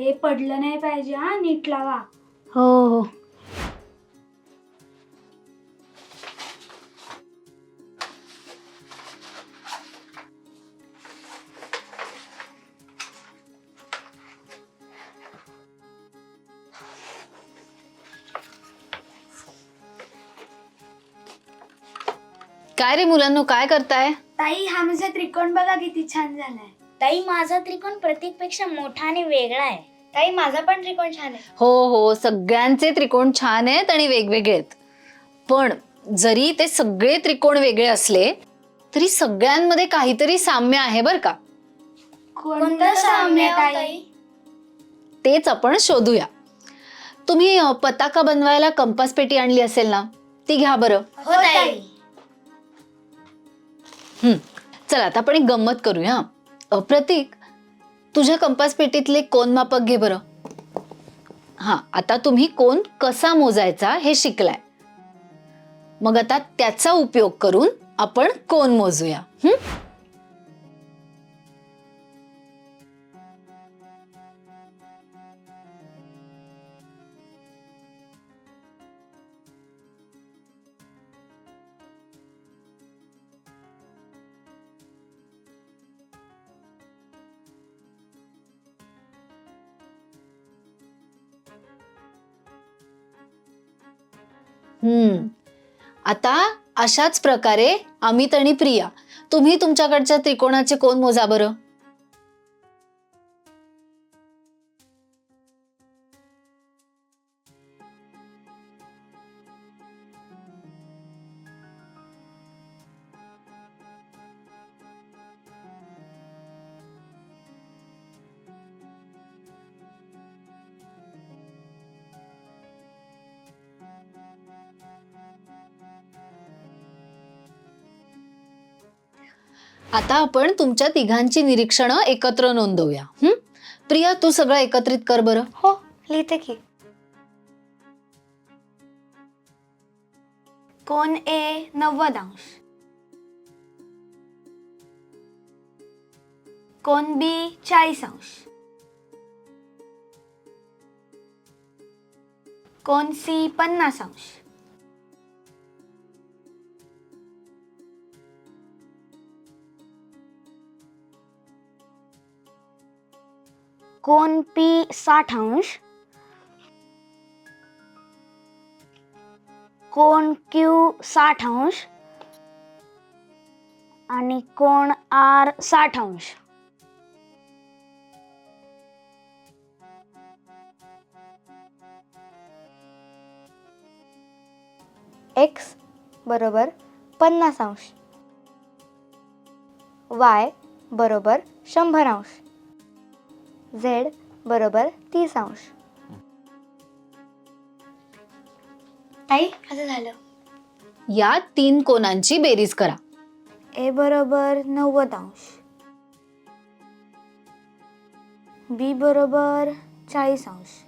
ते पडलं नाही पाहिजे हा नीट लावा. हो हो. काय रे मुलांनो काय करताय? ताई हा माझा त्रिकोण बघा किती छान झालाय. ताई माझा त्रिकोण प्रत्येकपेक्षा मोठा आणि वेगळा आहे. ताई माझा पण त्रिकोण छान आहे. हो हो सगळ्यांचे त्रिकोण छान आहेत आणि वेगवेगळे आहेत. पण जरी ते सगळे त्रिकोण वेगळे असले तरी सगळ्यांमध्ये काहीतरी साम्य आहे बर का? कोणतं साम्य ताई? तेच आपण शोधूया. तुम्ही अ, पताका बनवायला कंपास पेटी आणली असेल ना ती घ्या बरं. हो ताई. हं. चला आता आपण एक गंमत करूया. अ, प्रतीक तुझ्या कंपास पेटीतले कोण मापक घे बरं? हा आता तुम्ही कोण कसा मोजायचा हे शिकलाय. मग आता त्याचा उपयोग करून आपण कोण मोजूया. हम्म. आता अशाच प्रकारे अमित आणि प्रिया तुम्ही तुमच्याकडच्या त्रिकोणाचे कोण मोजा बरं? आता आपण तुमच्या तिघांची निरीक्षणं एकत्र नोंदवूया. हं? प्रिया तू सगळं एकत्रित कर बरं. हो लिहिते की. कोण ए नव्वद अंश कोण बी चाळीस अंश कोण सी पन्नास अंश कोण पी साठ अंश? कोण क्यू साठ अंश? आणि कोण आर साठ अंश? एक्स बरोबर पन्नास अंश. वाय बरोबर शंभर अंश. झेड बरोबर तीस अंश. ताई असं झालं. या तीन कोणांची बेरीज करा. ए बरोबर नव्वद अंश. बी बरोबर चाळीस अंश.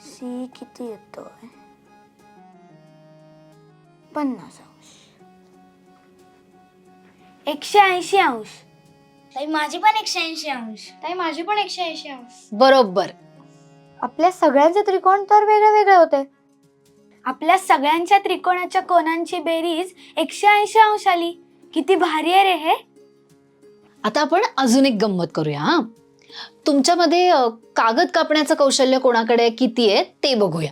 सी किती येतोय? पन्नास अंश. एकशे ऐंशी अंश. ताई माझी पण एकशे ऐंशी अंश. ताई माझी पण एकशे ऐंशी अंश. बरोबर. आपल्या सगळ्यांचे त्रिकोण तर वेगळे वेगळे होते. आपल्या सगळ्यांच्या त्रिकोणाच्या कोणांची बेरीज एकशे ऐंशी अंश आली? किती भारी आहे रे हे. आता आपण अजून एक गंमत करूया हा. तुमच्यामध्ये अ, कागद कापण्याचं कौशल्य कोणाकडे किती आहे ते बघूया.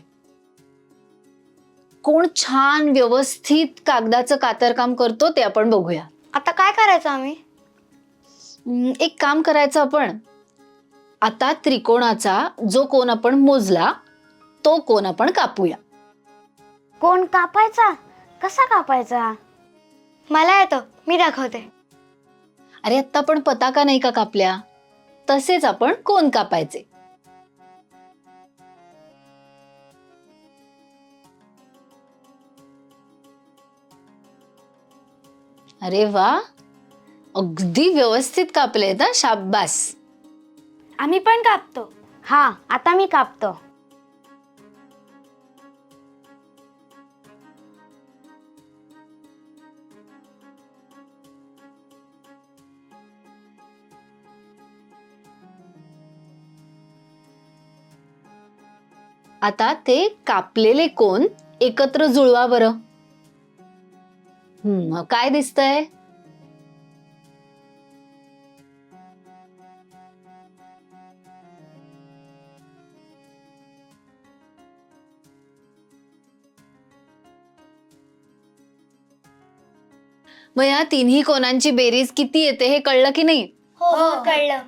कोण छान व्यवस्थित कागदाचं कातरकाम करतो ते आपण बघूया. आता काय करायचं आम्ही? एक काम करायचं आपण. आता त्रिकोणाचा जो कोण आपण मोजला तो कोण आपण कापूया. कोण कापायचा? कसा कापायचा? मला येतं मी दाखवते. अरे आत्ता आपण पताका नाही का कापल्या? तसेच आपण कोण कापायचे. अरे वा! अगदी व्यवस्थित कापले ना शाब्बास आम्ही पण कापतो. हा आता मी कापतो. आता ते कापलेले कोण एकत्र जुळवा बरं. हम्म, काय दिसतंय? मग या तिन्ही कोणांची बेरीज किती येते हे कळलं की नाही? हो कळलं.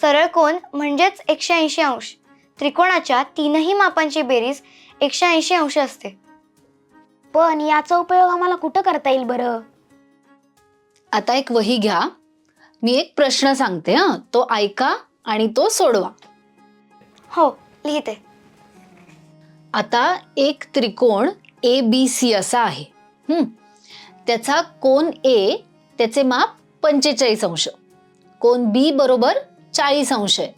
सरळ कोन म्हणजेच एकशे ऐंशी अंश. त्रिकोणाच्या तीनही मापांची बेरीज एकशे ऐंशी अंश असते. पण याचा उपयोग आम्हाला कुठं करता येईल बरं? आता एक वही घ्या. मी एक प्रश्न सांगते हा. तो ऐका आणि तो सोडवा. हो लिहिते. आता एक त्रिकोण ए बी सी असा आहे. त्याचा कोन ए त्याचे माप पंचेचाळीस अंश. कोन बी बरोबर चाळीस अंश आहे.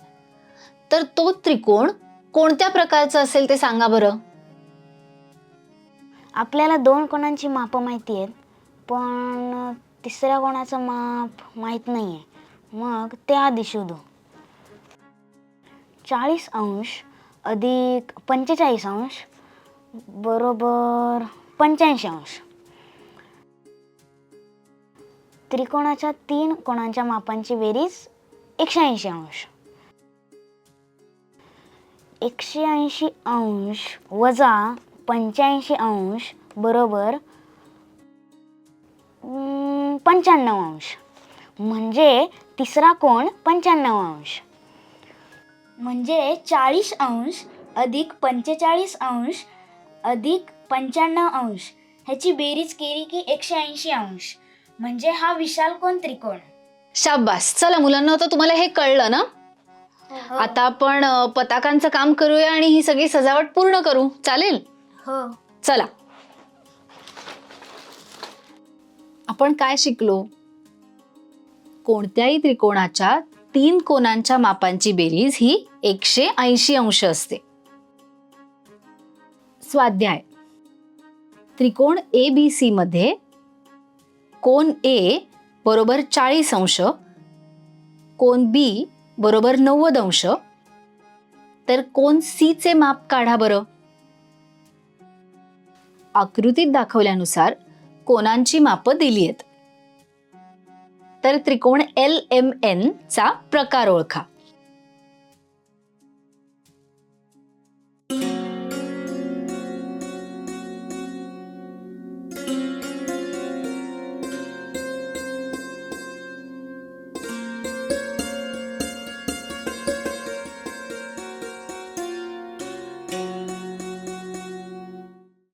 तर तो त्रिकोण कोणत्या प्रकारचा असेल ते सांगा बरं. आपल्याला दोन कोणांची मापं माहिती आहेत पण तिसऱ्या कोणाचं माप माहीत नाही आहे मग ते आधी शोधू. चाळीस अंश अधिक पंचेचाळीस अंश बरोबर पंच्याऐंशी अंश. त्रिकोणाच्या तीन कोणांच्या मापांची बेरीज एकशे ऐंशी अंश. एकशे ऐंशी अंश वजा पंच्याऐंशी अंश बरोबर पंच्याण्णव अंश. म्हणजे तिसरा कोण? पंच्याण्णव अंश. म्हणजे चाळीस अंश अधिक पंचेचाळीस अंश अधिक पंच्याण्णव अंश. ह्याची बेरीज केली की एकशे ऐंशी अंश. म्हणजे हा विशाल कोण त्रिकोण? शाबास. चला मुलांना आता तुम्हाला हे कळलं ना? आता आपण अ, पताकांचं काम करूया आणि ही सगळी सजावट पूर्ण करू. चालेल? हो. चला. आपण काय शिकलो? कोणत्याही त्रिकोणाच्या तीन कोणांच्या मापांची बेरीज ही एकशे ऐंशी अंश असते. स्वाध्याय. त्रिकोण ए बी सी मध्ये कोन ए बरोबर चाळीस अंश कोन बी बरोबर नव्वद अंश. तर कोण सीचे माप काढा बरं. आकृतीत दाखवल्यानुसार कोणांची मापं दिली आहेत तर त्रिकोण एल एम एन चा प्रकार ओळखा.